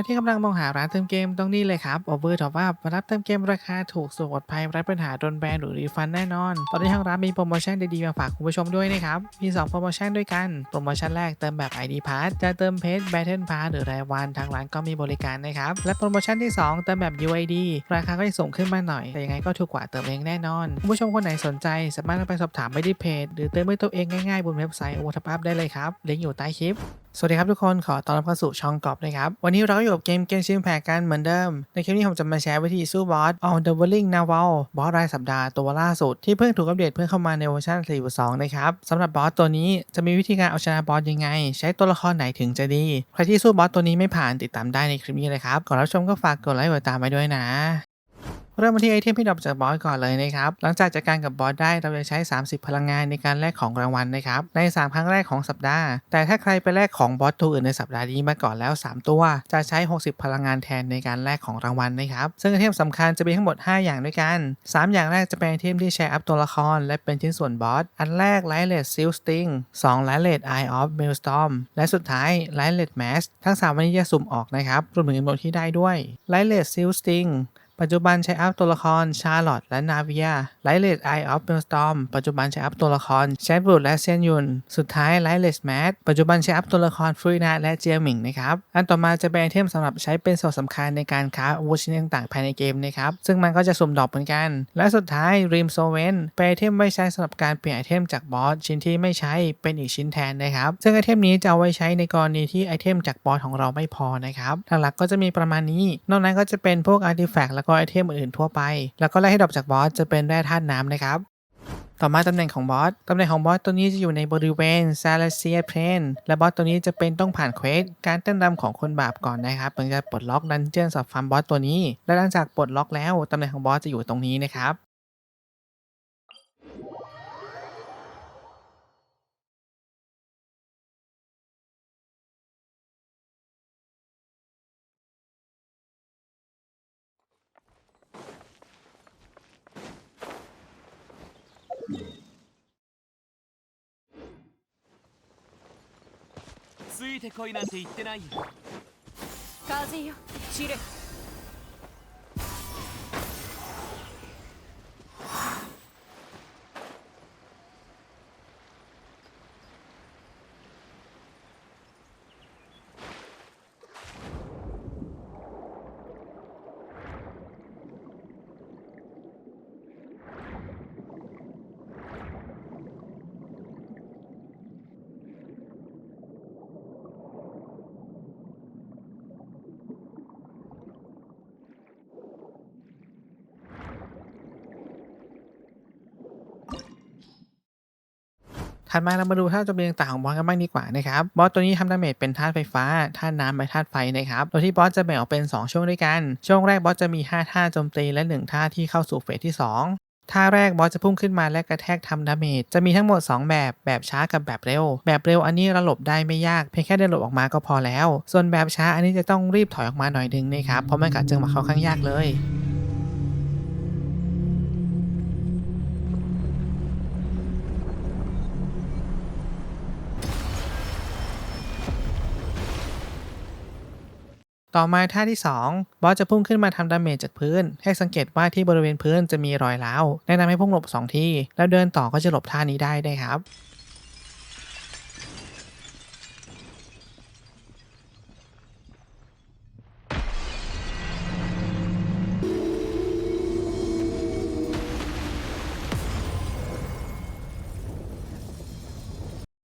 รที่กำลังมองหาร้านเติมเกมต้องนี่เลยครับ Over Top Up มารับเติมเกมราคาถูกสุดปลอดภัยไร้ปัญหาโดนแบนหรือรีฟันแน่นอน ตอนนี้ทางร้านมีโปรโมชั่นดีๆมาฝากคุณผู้ชมด้วยนะครับ มี 2 โปรโมชั่นด้วยกัน โปรโมชั่นแรกเติมแบบ ID Pass จะเติมเพจ Battle Pass หรือรายวันทางร้านก็มีบริการนะครับ และโปรโมชั่นที่ 2 เติมแบบ UID ราคาก็จะสูงขึ้นมาหน่อย แต่ยังไงก็ถูกกว่าเติมเองแน่นอน คุณผู้ชมคนไหนสนใจ สามารถไปสอบถามไปที่เพจ หรือเติมด้วยตัวเองง่ายๆบนเว็บไซต์ Over Top Up ได้เลยครับลิงก์อยู่ใต้คลิปสวัสดีครับทุกคนขอต้อนรับเข้าสู่ช่องกรอบนะครับ วันนี้เราก็อยู่กับเกมเกมชิมแพกกันเหมือนเดิม ในคลิปนี้ผมจะมาแชร์วิธีสู้บอส On the Willing Naval บอสรายสัปดาห์ตัวล่าสุด ที่เพิ่งถูกอัปเดตเพิ่งเข้ามาในเวอร์ชัน4.2 นะครับสำหรับบอสตัวนี้จะมีวิธีการเอาชนะบอสยังไง ใช้ตัวละครไหนถึงจะดี ใครที่สู้บอสตัวนี้ไม่ผ่านติดตามได้ในคลิปนี้เลยครับก่อนรับชมก็ฝากกดไลค์กดติดตามไปด้วยนะ เริ่มมาที่ไอเทมที่ดรอปจากบอสก่อนเลยนะครับ หลังจากจัดการกับบอสได้เราจะใช้ 30 พลังงานในการแลกของรางวัลนะครับ ใน 3 ครั้งแรกของสัปดาห์ แต่ถ้าใครไปแลกของบอสตัวอื่นในสัปดาห์นี้มาก่อนแล้ว 3 ตัว จะใช้ 60 พลังงานแทนในการแลกของรางวัลนะครับ ซึ่งไอเทมสำคัญจะมีทั้งหมด 5 อย่างด้วยกัน 3 อย่างแรกจะเป็นไอเทมที่แชร์อัพตัวละคร และเป็นชิ้นส่วนบอส อันแรกไลท์เลดซิลสติงสองไลท์เลดไอออฟเมลสตอมและสุดท้ายไลท์เลดแมสทั้งสามวันนี้จะสุ่มออกนะครับรวมถึงจำนวนที่ได้ด้วยไลท์เลดซิลสติง ปัจจุบันใช้อัพตัวละครชาร์ลอตและนาวียาไลเลสไอออฟเบลสตอมปัจจุบันใช้อัพตัวละครแชดบูดและเซียนยุน สุดท้ายไลเลสแมดปัจจุบันใช้อัพตัวละครฟรีนาและเจียหมิงนะครับ อันต่อมาจะเป็นไอเทมสำหรับใช้เป็นส่วนสำคัญในการค้าอาวุธชิ้นต่างๆภายในเกมนะครับ ซึ่งมันก็จะสุ่มดอกเหมือนกัน และสุดท้ายริมโซเวนเป็นไอเทมไว้ใช้สำหรับการเปลี่ยนไอเทมจากบอสชิ้นที่ไม่ใช้เป็นอีกชิ้นแทนนะครับ ซึ่งไอเทมนี้จะเอาไว้ใช้ในกรณีที่ไอเทมจากบอสของเราไม่พอนะครับหลักๆก็จะมีประมาณนี้ นอกนั้นก็จะเป็นพวกอาร์ติแฟกต์แล้วก็ไอเทมอื่นๆทั่วไป แล้วก็แร่ให้ดรอปจากบอสจะเป็นแร่ธาตุน้ำนะครับต่อมาตำแหน่งของบอส ตำแหน่งของบอสตัวนี้จะอยู่ในบริเวณซาลาเซียเพนและบอสตัวนี้จะเป็นต้องผ่านเควส การเต้นรำของคนบาปก่อนนะครับถึงจะปลดล็อกดันเจียนสับฟาร์มบอสตัวนี้ และหลังจากปลดล็อกแล้ว ตำแหน่งของบอสจะอยู่ตรงนี้นะครับ てこいなんて言ってないよ。風よ散れ。 ดมาเรามาดูท่าโจมตีต่างของบอสกันบ้างดีกว่านะครับบอสตัวนี้ทำดาเมจเป็นธาตุไฟฟ้าธาตุน้ำและธาตุไฟนะครับโดยที่บอสจะแบ่งออกเป็น 2 ช่วงด้วยกัน ช่วงแรกบอสจะมี 5 ท่าโจมตีและ 1 ท่าที่เข้าสู่เฟสที่ 2ท่าแรกบอสจะพุ่งขึ้นมาและกระแทกทำดาเมจ จะมีทั้งหมด 2 แบบ แบบช้ากับแบบเร็ว แบบเร็วอันนี้เราหลบได้ไม่ยาก เพียงแค่เดินหลบออกมาก็พอแล้ว ส่วนแบบช้าอันนี้จะต้องรีบถอยออกมาหน่อยนึงนะครับ เพราะมันกัดจึงมาเข้าข้างยากเลย ต่อมาท่าที่ 2 บอสจะพุ่งขึ้นมาทำดาเมจจากพื้น ให้สังเกตว่าที่บริเวณพื้นจะมีรอยร้าวแนะนำให้พุ่งหลบ 2 ที่แล้วเดินต่อก็จะหลบท่านี้ได้ได้ครับ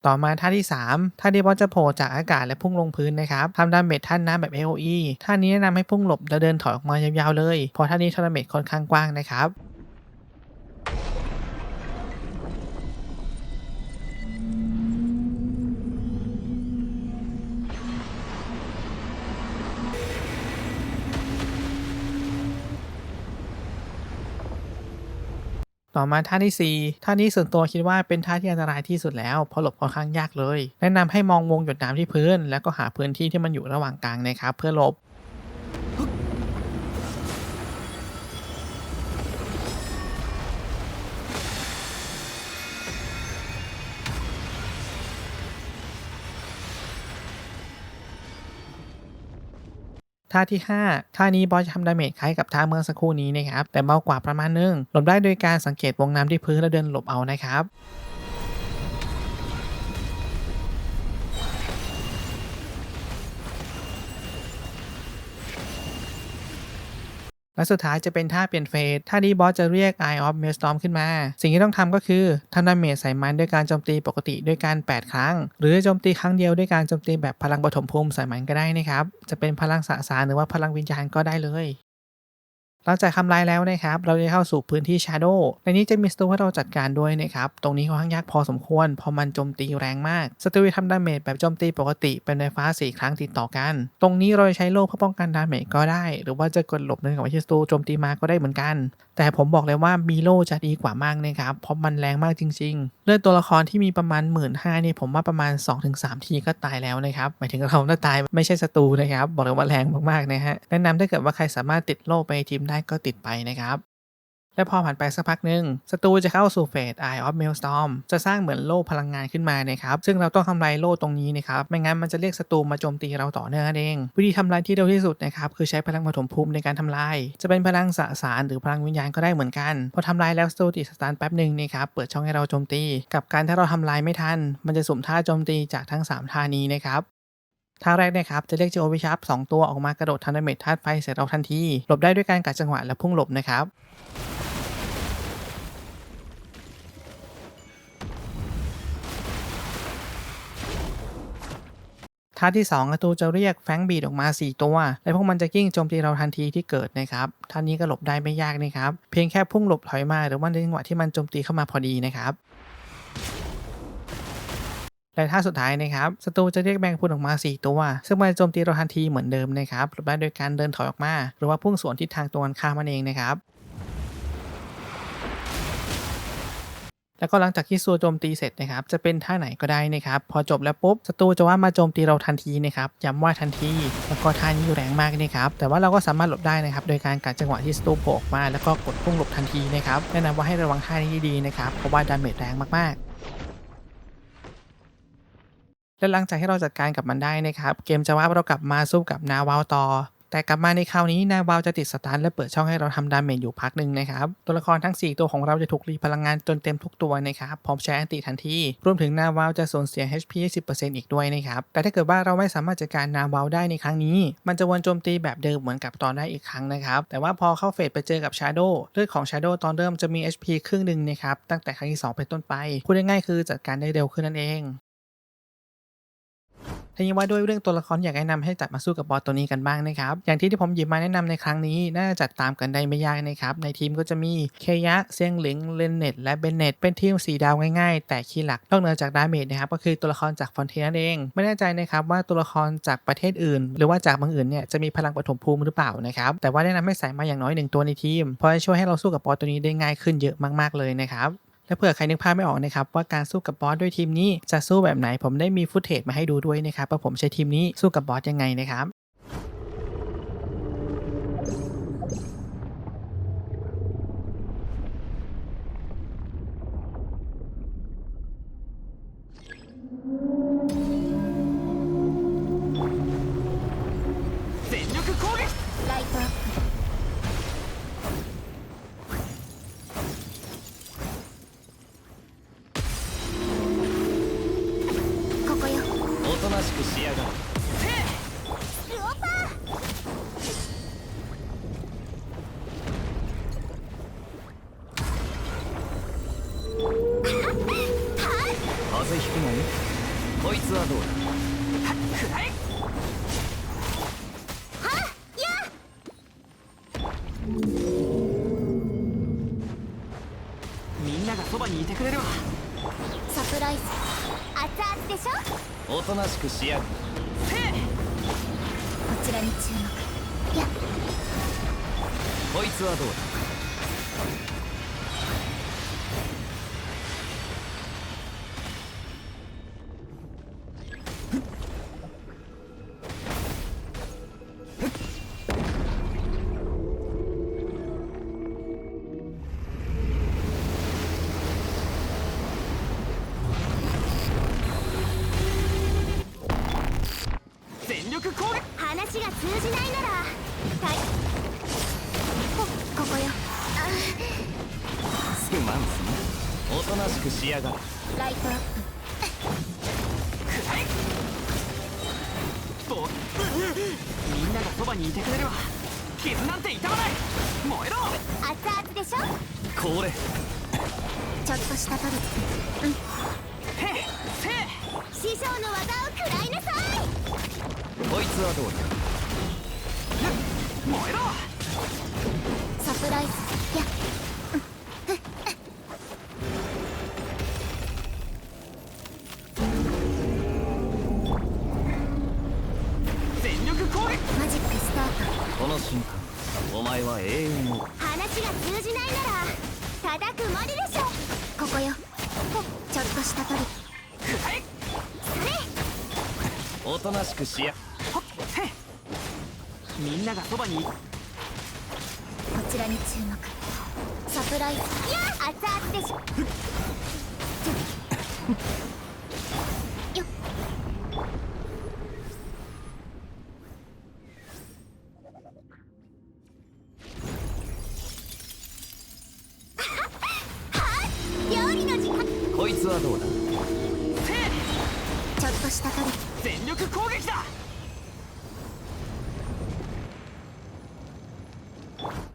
ต่อมาท่าที่ 3 ท่าที่บอสจะโผล่จากอากาศและพุ่งลงพื้นนะครับทำดาเมจท่านน้ำแบบ AOE ท่านี้แนะนำให้พุ่งหลบและเดินถอยออกมายาวๆเลยเพราะท่านี้ทาดาเมจค่อนข้างกว้างนะครับ ต่อมาท่าที่ 4 ท่านี้ส่วนตัวคิดว่าเป็นท่าที่อันตรายที่สุดแล้วเพราะหลบค่อนข้างยากเลย แนะนำให้มองวงหยดน้ำที่พื้น แล้วก็หาพื้นที่ที่มันอยู่ระหว่างกลางนะครับเพื่อหลบ ท่าที่ 5 ท่านี้บอสจะทำดาเมจคล้ายกับท่าเมื่อสักครู่นี้นะครับแต่เบากว่าประมาณนึงหลบได้โดยการสังเกตวงน้ำที่พื้นแล้วเดินหลบเอานะครับ และสุดท้ายจะเป็นท่าเปลี่ยนเฟสท่านี้บอสจะเรียก Eye of Maelstrom ขึ้นมา สิ่งที่ต้องทำก็คือทำดาเมจใส่มันด้วยการโจมตีปกติด้วยการ 8 ครั้ง หรือโจมตีครั้งเดียวด้วยการโจมตีแบบพลังปฐมภูมิใส่มันก็ได้นะครับจะเป็นพลังสสารหรือว่าพลังวิญญาณก็ได้เลย หลังจากทำลายแล้วนะครับ เราจะเข้าสู่พื้นที่ Shadow ในนี้จะมีสตูให้เราจัดการด้วยนะครับ ตรงนี้ค่อนข้างยากพอสมควรเพราะมันโจมตีแรงมากสตูทำดาเมจแบบโจมตีปกติเป็นไฟฟ้า 4 ครั้งติดต่อกัน ตรงนี้เราจะใช้โล่เพื่อป้องกันดาเมจก็ได้ หรือว่าจะกดหลบเนื่องกับที่สตูโจมตีมาก็ได้เหมือนกัน แต่ผมบอกเลยว่ามีโล่จะดีกว่ามากนะครับ เพราะมันแรงมากจริง ๆ เลือดตัวละครที่มีประมาณ 1 5ื่นห้นี่ผมว่าประมาณ 2-3 ทีก็ตายแล้วนะครับ หมายถึงเราถ้าตายไม่ใช่ศัตรูนะครับ บอกเลยว่าแรงมากๆนะฮะ แนะนำถ้าเกิดว่าใครสามารถติดโล่ไปทีมได้ก็ติดไปนะครับ และพอผ่านไปสักพักหนึ่งศัตรูจะเข้าสู่เฟส Eye of Maelstrom จะสร้างเหมือนโล่พลังงานขึ้นมานะครับ ซึ่งเราต้องทำลายโล่ตรงนี้นะครับ ไม่งั้นมันจะเรียกศัตรูมาโจมตีเราต่อเนื่องเอง วิธีทำลายที่เร็วที่สุดนะครับ คือใช้พลังปฐมภูมิในการทำลาย จะเป็นพลังสสารหรือพลังวิญญาณก็ได้เหมือนกัน พอทำลายแล้วศัตรูติดสตาร์แป๊บหนึ่งนะครับ เปิดช่องให้เราโจมตี กับการถ้าเราทำลายไม่ทัน มันจะสุ่มท่าโจมตีจากทั้ง 3 ท่านี้นะครับ ท่าแรกนะครับจะเรียกเจโอวิชับสองตัวออกมากระโดดทันดเมจธาตุไฟใส่เราทันที หลบได้ด้วยการกัดจังหวะและพุ่งหลบนะครับท่าที่2กระตูจะเรียกแฟงบีดออกมา 4 ตัว และพวกมันจะกิ้งโจมตีเราทันทีที่เกิดนะครับท่านี้ก็หลบได้ไม่ยากนะครับ เพียงแค่พุ่งหลบถอยมาหรือว่าในจังหวะที่มันโจมตีเข้ามาพอดีนะครับ และท่าสุดท้ายนะครับศัตรูจะเรียกแมงพุนออกมา 4 ตัว ซึ่งมันจะโจมตีเราทันทีเหมือนเดิมนะครับหลบได้โดยการเดินถอยออกมา หรือว่าพุ่งสวนทิศทางตรงกันข้ามมันเองนะครับแล้วก็หลังจากที่ซัวโจมตีเสร็จนะครับจะเป็นท่าไหนก็ได้นะครับพอจบแล้วปุ๊บศัตรูจะว่ามาโจมตีเราทันทีนะครับย้ำว่าทันทีแล้วก็ท่านี้อยู่แรงมากนะครับแต่ว่าเราก็สามารถหลบได้นะครับโดยการกัดจังหวะที่ศัตรูโผล่ออกมา แล้วก็กดพุ่งหลบทันทีนะครับแนะนำว่าให้ระวังท่านี้ดีๆนะครับเพราะว่าดาเมจแรงมากๆ และหลังจากที่เราจัดการกับมันได้นะครับเกมจะว่าเรากลับมาสู้กับนาวาวต่อแต่กลับมาในคราวนี้นาวาวจะติดสตาร์ทและเปิดช่องให้เราทำดาเมจอยู่พักหนึ่งนะครับ ตัวละครทั้ง 4 ตัวของเราจะถูกรีพลังงานจนเต็มทุกตัวนะครับพร้อมใช้แอนติทันทีรวมถึงนาวาวจะสูญเสีย HP 10%อีกด้วยนะครับ แต่ถ้าเกิดว่าเราไม่สามารถจัดการนาวาวได้ในครั้งนี้ มันจะวนโจมตีแบบเดิมเหมือนกับตอนได้อีกครั้งนะครับ แต่ว่าพอเข้าเฟสไปเจอกับ Shadow เลือดของ Shadow ตอนเริ่มจะมี HP ครึ่งหนึ่งนะครับตั้งแต่ครั้งที่สองเป็นต้นไปพูดง่ายๆคือจัดการได้เร็วขึ้นนั่นเอง ทีนี้ว่าด้วยเรื่องตัวละครอยากแนะนำให้จัดมาสู้กับบอสตัวนี้กันบ้างนะครับ อย่างที่ที่ผมหยิบมาแนะนำในครั้งนี้ น่าจะจัดตามกันได้ไม่ยากนะครับ ในทีมก็จะมีเคยะเซียงหลิงเลนเน็ตและเบนเน็ตเป็นทีมสีดาวง่ายๆ แต่คีย์หลักนอกเหนือจากดาเมจนะครับก็คือตัวละครจากฟอนเทียนั่นเอง ไม่แน่ใจนะครับว่าตัวละครจากประเทศอื่น หรือว่าจากเมืองอื่นเนี่ยจะมีพลังปฐมภูมิหรือเปล่านะครับแต่ว่าแนะนำให้ใส่มาอย่างน้อยหนึ่งตัวในทีมเพราะจะช่วยให้เราสู้กับบอสตัวนี้ได้ง่ายขึ้นเยอะมากๆเลยนะครับ และเผื่อใครนึกภาพไม่ออกนะครับว่าการสู้กับบอสด้วยทีมนี้จะสู้แบบไหนผมได้มีฟุตเทจมาให้ดูด้วยนะครับว่าผมใช้ทีมนี้สู้กับบอสยังไงนะครับ おとなしくしやがるこちらに注目。や。こいつはどうだ？力攻撃話が通じないなら。はい。こここよ。すまんすまんおとなしくしやがれ。ライトアッぼみんながそばにいてくれるわ傷なんて痛まない！燃えろ！プ熱々でしょ？これ。ちょっとしたトリッへっせク師匠の技を食らいなさいこいつはどうだ燃えろサプライズや全力攻撃。マジックスタートこの瞬間お前は永遠を。話が通じないなら叩くまででしょここよほちょっとしたトリックはいそれおとなしくしやみんながそばに。いこちらに注目。サプライズ。いや熱々でしょ。よっ。はっ。料理の時間。こいつはどうだ？せちょっとしたトリ全力攻撃だ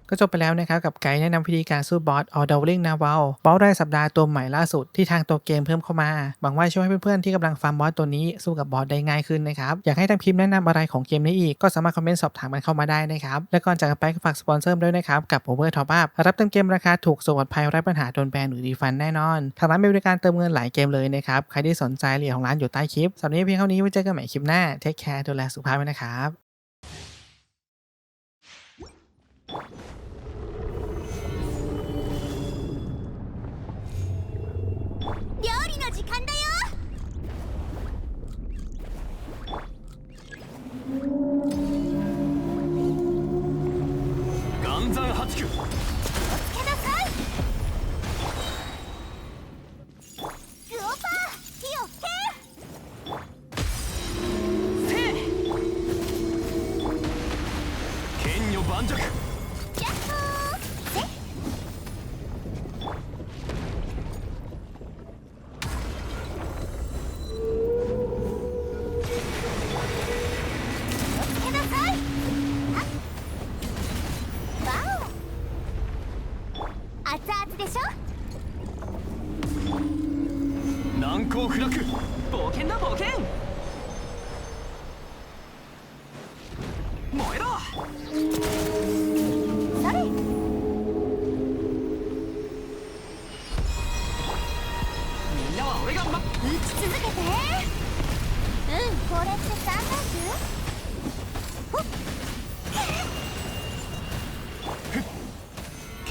ก็จบไปแล้วนะครับกับไกด์แนะนำวิธีการสู้บอสออเดอร์ลิงนาวาลบอสรายสัปดาห์ตัวใหม่ล่าสุดที่ทางตัวเกมเพิ่มเข้ามา หวังว่าช่วยให้เพื่อนๆที่กำลังฟาร์มบอสตัวนี้สู้กับบอสได้ง่ายขึ้นนะครับ อยากให้ทางพิมพ์แนะนำอะไรของเกมนี้อีก ก็สามารถคอมเมนต์สอบถามกันเข้ามาได้นะครับ และก่อนจากไปก็ฝากสปอนเซอร์ด้วยนะครับ กับ Over Top Up รับเติมเกมราคาถูกสวัสดภัยไร้ปัญหาโดนแบนหรือรีฟันแน่นอนทางร้านมีบริการเติมเงินหลายเกมเลยนะครับใครที่สนใจรายละเอียดของร้านอยู่ใต้คลิปสำหรับนนี้เพียงเท่านี้ไว้เจอกันใหม่คลิปหน้าเทคแคร์ดูแลสุขภาพไว้นะครับ 三山八九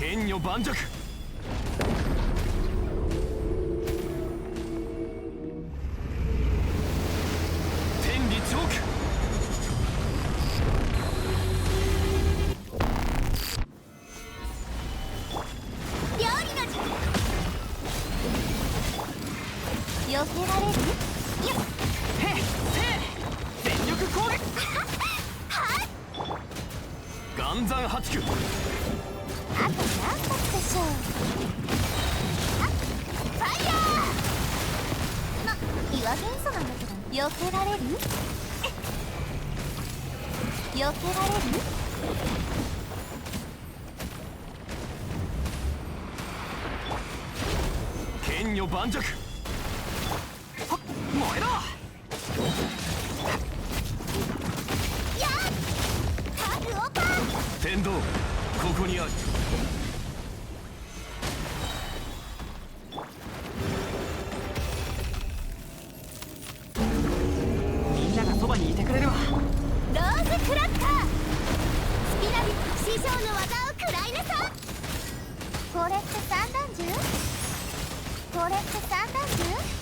剣女盤石。天理チョーク料理の時間避けられる？よっへっせ全力攻撃。岩山八九 기억해라 これってサー